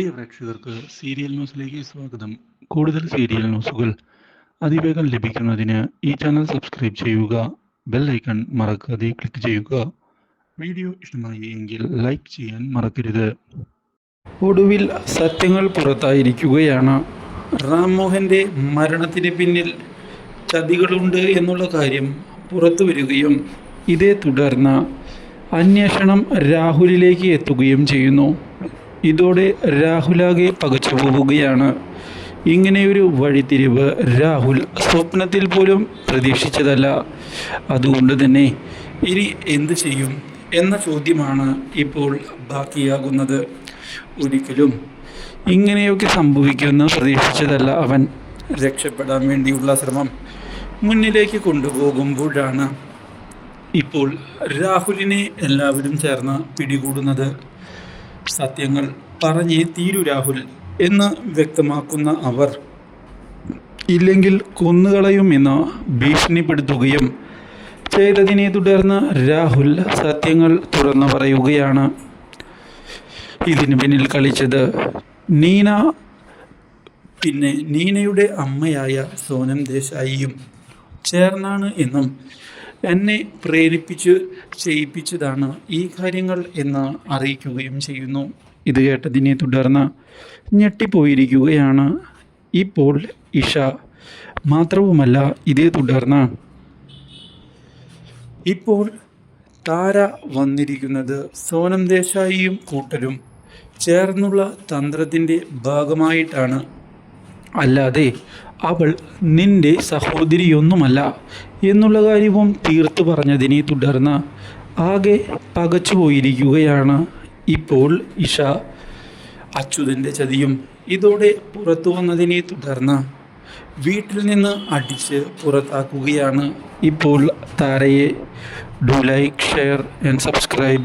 പ്രിയ പ്രേക്ഷകർക്ക് സീരിയൽ ന്യൂസിലേക്ക് സ്വാഗതം. കൂടുതൽ സീരിയൽ ന്യൂസുകൾ അതിവേഗം ലഭിക്കുന്നതിന് ഈ ചാനൽ സബ്സ്ക്രൈബ് ചെയ്യുക ബെൽ ഐക്കൺ മറക്കാതെ ക്ലിക്ക് ചെയ്യുക. വീഡിയോ ഇഷ്ടമായി എങ്കിൽ ലൈക്ക് ചെയ്യാൻ മറക്കരുത്. ഒടുവിൽ സത്യങ്ങൾ പുറത്തായിരിക്കുകയാണ്. റാംമോഹന്റെ മരണത്തിന് പിന്നിൽ ചതികളുണ്ട് എന്നുള്ള കാര്യം പുറത്തു വരികയും ഇതേ തുടർന്ന് അന്വേഷണം രാഹുലിലേക്ക് എത്തുകയും ചെയ്യുന്നു. ഇതോടെ രാഹുലാകെ പകച്ചു പോവുകയാണ്. ഇങ്ങനെയൊരു വഴിത്തിരിവ് രാഹുൽ സ്വപ്നത്തിൽ പോലും പ്രതീക്ഷിച്ചതല്ല. അതുകൊണ്ട് തന്നെ ഇനി എന്ത് ചെയ്യും എന്ന ചോദ്യമാണ് ഇപ്പോൾ ബാക്കിയാകുന്നത്. ഒരിക്കലും ഇങ്ങനെയൊക്കെ സംഭവിക്കുമെന്ന് പ്രതീക്ഷിച്ചതല്ല അവൻ. രക്ഷപ്പെടാൻ വേണ്ടിയുള്ള ശ്രമം മുന്നിലേക്ക് കൊണ്ടുപോകുമ്പോഴാണ് ഇപ്പോൾ രാഹുലിനെ എല്ലാവരും ചേർന്ന് പിടികൂടുന്നത്. സത്യങ്ങൾ പറഞ്ഞേ തീരു രാഹുൽ എന്ന് വ്യക്തമാക്കുന്ന അവർ. ഇല്ലെങ്കിൽ കൊന്നുകളയുമെന്ന് ഭീഷണിപ്പെടുത്തുകയും ചെയ്തതിനെ തുടർന്ന് രാഹുൽ സത്യങ്ങൾ തുറന്നു പറയുകയാണ്. ഇതിന് പിന്നിൽ കളിച്ചത് നീന പിന്നെ നീനയുടെ അമ്മയായ സോനം ദേശായിയും ചേർന്നാണ് എന്നും എന്നെ പ്രേരിപ്പിച്ച് ചെയ്യിപ്പിച്ചതാണ് ഈ കാര്യങ്ങൾ എന്ന് അറിയിക്കുകയും ചെയ്യുന്നു. ഇത് കേട്ടതിനെ തുടർന്ന് ഞെട്ടിപ്പോയിരിക്കുകയാണ് ഇപ്പോൾ ഇഷ. മാത്രവുമല്ല ഇതേ തുടർന്ന് ഇപ്പോൾ താര വന്നിരിക്കുന്നത് സോനം ദേശായിയും കൂട്ടരും ചേർന്നുള്ള തന്ത്രത്തിന്റെ ഭാഗമായിട്ടാണ് അല്ലാതെ അവൾ നിന്റെ സഹോദരിയൊന്നുമല്ല എന്നുള്ള കാര്യവും തീർത്തു പറഞ്ഞതിനെ തുടർന്ന് ആകെ പകച്ചുപോയിരിക്കുകയാണ് ഇപ്പോൾ ഇഷ. അച്യുതന്റെ ചതിയും ഇതോടെ പുറത്തു വന്നതിനെ തുടർന്ന് വീട്ടിൽ നിന്ന് അടിച്ച് പുറത്താക്കുകയാണ് ഇപ്പോൾ താരയെ do like share and subscribe